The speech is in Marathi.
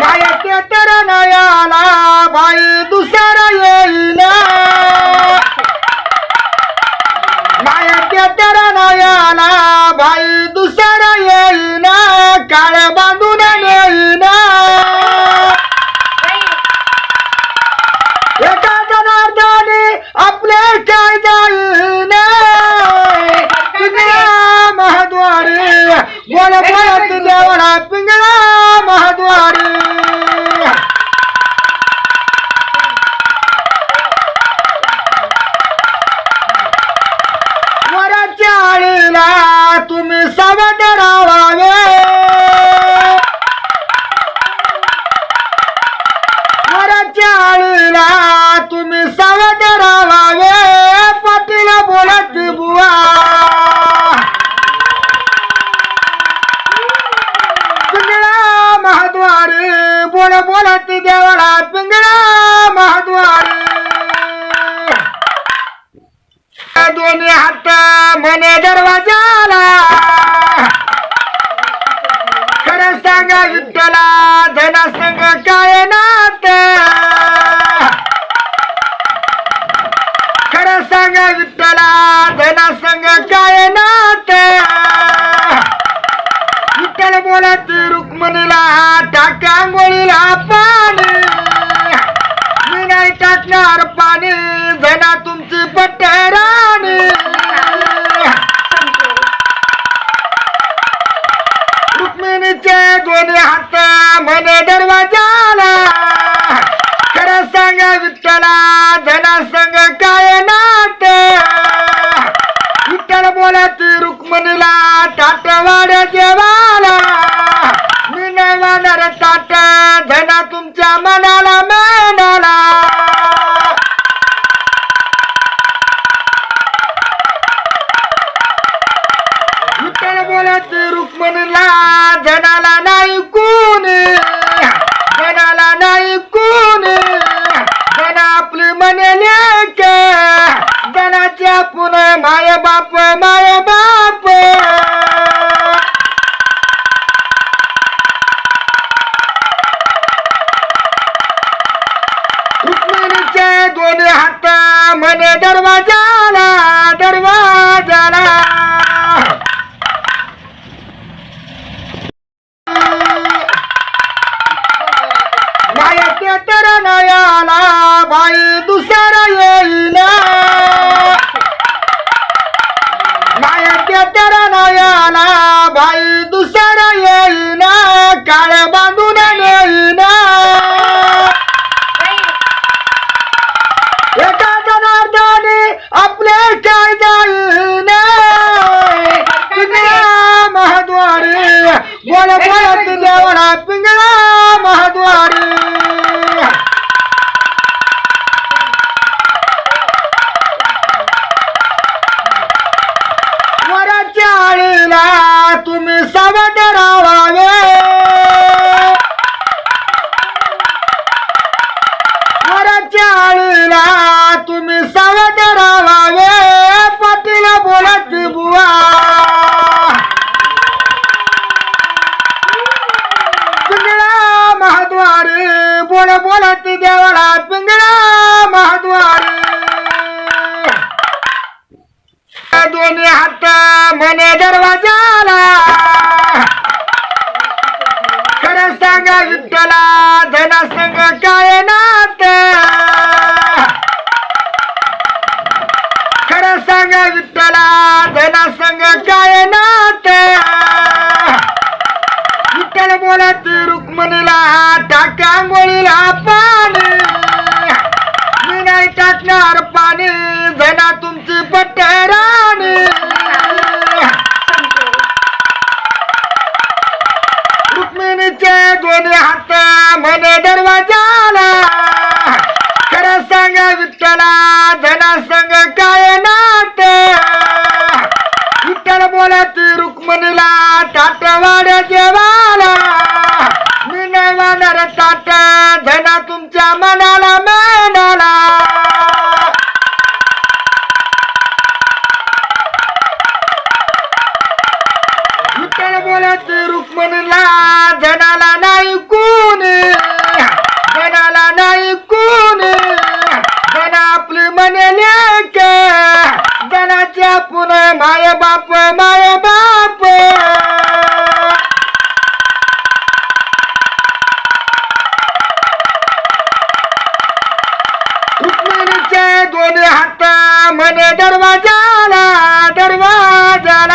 माया तर नयाला बाई दुसरा येईन गायके तर नयाला बाई दुसरा येईन काळ बांधून येईना एका जनार्दाने आपले काय जाईन पिंगळा महाद्वारे बोल बोलत पिंगळा तुम्ही सावध राहावे वराच्या आळीला तुम्ही सावध राहावे पाटील बोलत बुवा. पिंगळा महाद्वारी बोल बोलत देवळा. पिंगळा महाद्वारी. दोन्ही हात मने दरवा सांगा विठ्ठला धना संग काय नात विठ्ठल बोलत रुक्मणीला टाका अंघोळीला पाणी. मी नाही टाकणार पाणी धना तुमची पटराणी रुक्मिणीचे दोन्ही हात मने दरवाजाला म्हणला जनाला नाही कोण जनाला नाही कोण धन आपली म्हणले जनाच्या पुन्हा माय बाप माय बाप. दोन्ही हात म्हणे दरवाजाला दरवाजाला. नयाला बाई दुसरा येईन माया तर नयाला बाई दुसरा येईन काळ बांधून येईन एका जनार्दने आपले काय जाईन महाद्वारी बोल बोलत देवळा वराच्या तुम्ही सावध राहावे. तुम्ही सावध राहावे. पतीला बोलत बुवा. पिंगळा महाद्वारी बोल बोलत देवळा पिंगळा. दोन्ही हात मने दरवाजाला. खरं सांगा विठ्ठला धना संग काय नात? खरं सांगा विठ्ठला धना संग काय नात? विठ्ठल बोलत रुक्मणीला टाका रुक्मिणीचे दोन्ही हात मन दरवाजाला खर सांगा विठ्ठला धना संग काय नात विठ्ठल बोलत रुक्मणीला ताटवाड जेवाला. मी नाही वाणार ताट धना तुमच्या मनाला. म्हणला धनाला नाही कोण? धनाला नाही कोण? धन आपली म्हणले धनाच्या पुन्हा माय बाप माय बाप. रुक्मिणीचे दोन्ही हात म्हणे दरवाजाला दरवाजाला.